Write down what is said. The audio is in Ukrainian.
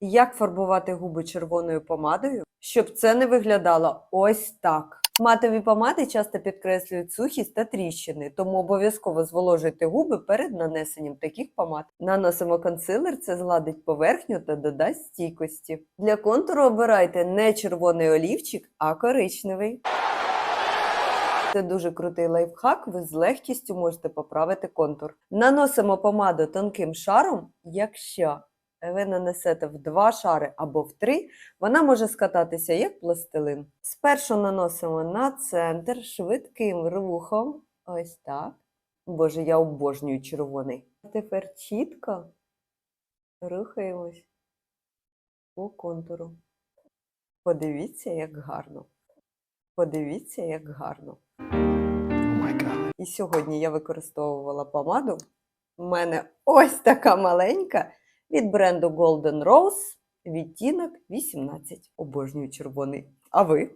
Як фарбувати губи червоною помадою, щоб це не виглядало ось так. Матові помади часто підкреслюють сухість та тріщини, тому обов'язково зволожуйте губи перед нанесенням таких помад. Наносимо консилер, це згладить поверхню та додасть стійкості. Для контуру обирайте не червоний олівчик, а коричневий. Це дуже крутий лайфхак, ви з легкістю можете поправити контур. Наносимо помаду тонким шаром, якщо ви нанесете в два шари або в три, вона може скататися як пластилин. Спершу наносимо на центр швидким рухом. Ось так. Боже, я обожнюю червоний. Тепер чітко рухаємось по контуру. Подивіться, як гарно. Подивіться, як гарно. І сьогодні я використовувала помаду. У мене ось така маленька від бренду Golden Rose, відтінок 18. Обожнюю червоний. А ви?